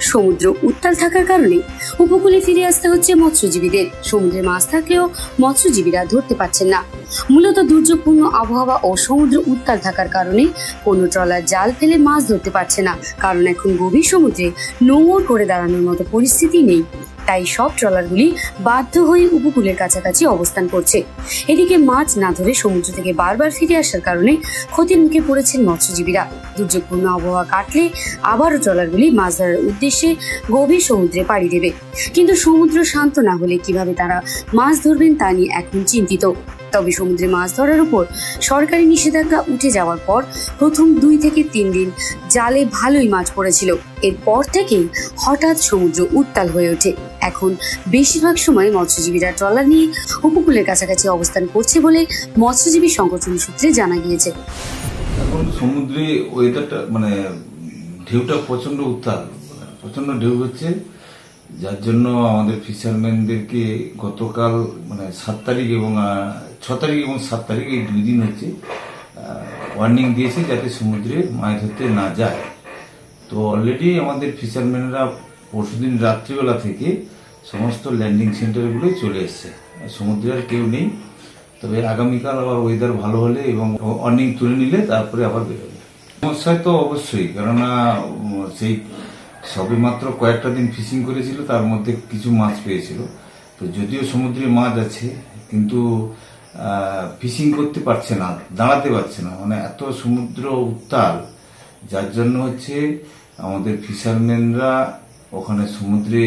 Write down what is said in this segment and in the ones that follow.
সমুদ্র উত্তাল থাকার কারণে উপকূলে ফিরে আসতে হচ্ছে মৎস্যজীবীদের। সমুদ্রে মাছ থাকলেও মৎস্যজীবীরা ধরতে পারছেন না। মূলত দুর্যোগপূর্ণ আবহাওয়া ও সমুদ্র উত্তাল থাকার কারণে কোনো ট্রলার জাল ফেলে মাছ ধরতে পারছে না। কারণ এখন গভীর সমুদ্রে নোংর করে দাঁড়ানোর মতো পরিস্থিতি নেই। তাই সব ট্রলারগুলি বাধ্য হয়ে উপকূলের কাছাকাছি অবস্থান করছে। এদিকে মাছ না ধরে সমুদ্র থেকে বারবার ফিরে আসার কারণে ক্ষতির মুখে পড়েছেন মৎস্যজীবীরা। দুর্যোগপূর্ণ আবহাওয়া কাটলে আবারও ট্রলারগুলি মাছ ধরার উদ্দেশ্যে গভীর সমুদ্রে পাড়ি দেবে। কিন্তু সমুদ্র শান্ত না হলে কীভাবে তারা মাছ ধরবেন তা নিয়ে এখন চিন্তিত। তবে সমুদ্রে মাছ ধরার উপর সরকারি নিষেধাজ্ঞা উঠে যাওয়ার পর প্রথম দুই থেকে তিন দিন জালে ভালোই মাছ পড়েছিল। এরপর থেকেই হঠাৎ সমুদ্র উত্তাল হয়ে ওঠে। এখন বেশিরভাগ সময় মৎস্যজীবীরা ট্রলার নিয়ে উপকূলের কাছাকাছি অবস্থান করছে বলে মৎস্যজীবী সংগঠন সূত্রে জানা গিয়েছে। এখন সমুদ্রে ওয়েদারটা মানে ঢেউটা প্রচণ্ড উত্তাল প্রচণ্ড ঢেউ হচ্ছে। যার জন্য আমাদের ফিশারম্যানদেরকে গতকাল মানে সাত তারিখ এবং ছ তারিখ এবং সাত তারিখ, এই দুই দিন হচ্ছে ওয়ার্নিং দিয়েছে যাতে সমুদ্রে মাছ ধরতে না যায়। তো অলরেডি আমাদের ফিশারম্যানরা পরশুদিন রাত্রিবেলা থেকে সমস্ত ল্যান্ডিং সেন্টারগুলোই চলে এসছে। সমুদ্রে আর কেউ নেই। তবে আগামীকাল আবার ওয়েদার ভালো হলে এবং অর্নিং তুলে নিলে তারপরে আবার বেরোবে। সমস্যা তো অবশ্যই, কেননা সেই সবে মাত্র কয়েকটা দিন ফিশিং করেছিল, তার মধ্যে কিছু মাছ পেয়েছিল। তো যদিও সমুদ্রে মাছ আছে, কিন্তু ফিশিং করতে পারছে না, দাঁড়াতে পারছে না। মানে এত সমুদ্র উত্তাল, যার জন্য হচ্ছে আমাদের ফিশারম্যানরা ওখানে সমুদ্রে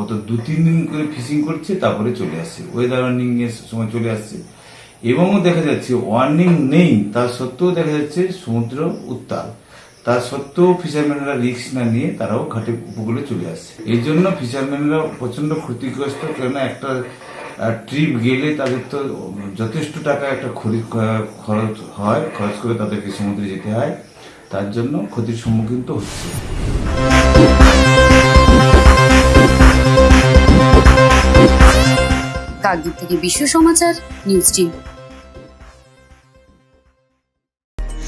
অত দু, তিন দিন করে ফিশিং করছে, তারপরে চলে আসছে। ওয়েদার ওয়ার্নিং এর সময় চলে আসছে। এবং দেখা যাচ্ছে ওয়ার্নিং নেই তা সত্ত্বেও দেখা যাচ্ছে সমুদ্র উত্তাল। তা সত্ত্বেও ফিশারম্যানরা রিস্ক না নিয়ে তারাও ঘাটে উপকূলে চলে আসছে। এই জন্য ফিশারম্যানরা প্রচণ্ড ক্ষতিগ্রস্ত, কেননা একটা ট্রিপ গেলে তাদের তো যথেষ্ট টাকা একটা খরচ হয়, খরচ করে তাদেরকে সমুদ্রে যেতে হয়। তার জন্য ক্ষতির সম্মুখীন তো হচ্ছে। কাকদ্বীপ থেকে Bishwa Samachar, news team